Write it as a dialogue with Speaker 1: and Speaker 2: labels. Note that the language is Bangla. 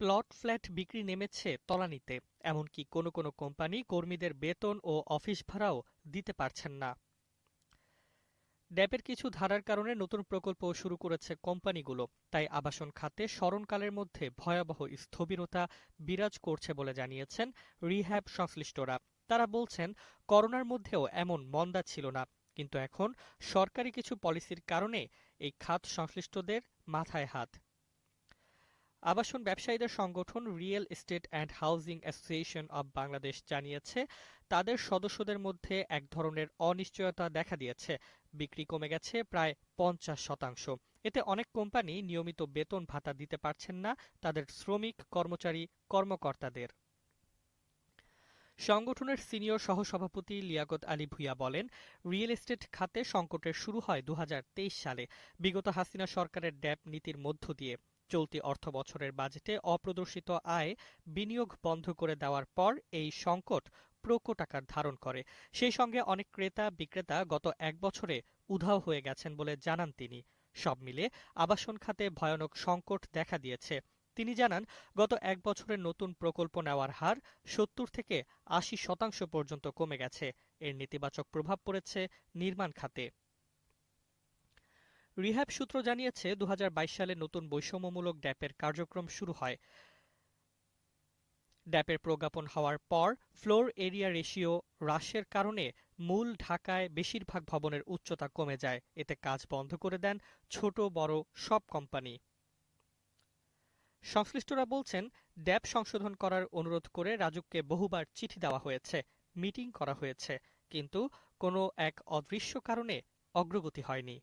Speaker 1: প্লট ফ্ল্যাট বিক্রি নেমেছে তলানিতে, এমনকি কোনো কোনো কোম্পানি কর্মীদের বেতন ও অফিস ভাড়াও দিতে পারছেন না। ড্যাপের কিছু ধারার কারণে নতুন প্রকল্প শুরু করেছে কোম্পানিগুলো, তাই আবাসন খাতে স্মরণকালের মধ্যে ভয়াবহ স্থবিরতা বিরাজ করছে বলে জানিয়েছেন রিহ্যাব সংশ্লিষ্টরা। তারা বলছেন, করোনার মধ্যেও এমন মন্দা ছিল না, কিন্তু এখন সরকারি কিছু পলিসির কারণে এই খাত সংশ্লিষ্টদের মাথায় হাত। আবাসন ব্যবসায়ীদের সংগঠন real estate and housing association of Bangladesh জানিয়েছে, তাদের সদস্যদের মধ্যে এক ধরনের অনিশ্চয়তা দেখা দিয়েছে। বিক্রি কমে গেছে প্রায় পঞ্চাশ শতাংশ। এতে অনেক কোম্পানি নিয়মিত বেতন ভাতা দিতে পারছেন না তাদের শ্রমিক, কর্মচারী, কর্মকর্তাদের। সংগঠনের সিনিয়র সহসভাপতি লিয়াকত আলী ভুইয়া বলেন রিয়েল এস্টেট খাতে সংকটের শুরু হয় দু হাজার তেইশ সালে। বিগত হাসিনা সরকারের ড্যাপ নীতির মধ্য দিয়ে। চলতি অর্থ বছরের বাজেটে অপ্রদর্শিত আয় বিনিয়োগ বন্ধ করে দেওয়ার পর এই সংকট প্রকট আকার ধারণ করে। সেই সঙ্গে অনেক ক্রেতা বিক্রেতা গত এক বছরে উধাও হয়ে গেছেন বলে জানান তিনি। সব মিলে আবাসন খাতে ভয়ানক সংকট দেখা দিয়েছে। তিনি জানান, গত এক বছরের নতুন প্রকল্প নেওয়ার হার সত্তর থেকে আশি শতাংশ পর্যন্ত কমে গেছে। এর নেতিবাচক প্রভাব পড়েছে নির্মাণ খাতে। রিহ্যাব সূত্র জানিয়েছে দু হাজার বাইশ সালে নতুন বৈষম্যমূলক ড্যাপের কার্যক্রম শুরু হয়। ড্যাপের প্রজ্ঞাপন হওয়ার পর ফ্লোর এরিয়া রেশিও হ্রাসের কারণে মূল ঢাকায় বেশিরভাগ ভবনের উচ্চতা কমে যায়। এতে কাজ বন্ধ করে দেন ছোট, বড় সব কোম্পানি। সংশ্লিষ্টরা বলছেন, ড্যাপ সংশোধন করার অনুরোধ করে রাজুককে বহুবার চিঠি দেওয়া হয়েছে, মিটিং করা হয়েছে, কিন্তু কোনো এক অদৃশ্য কারণে অগ্রগতি হয়নি।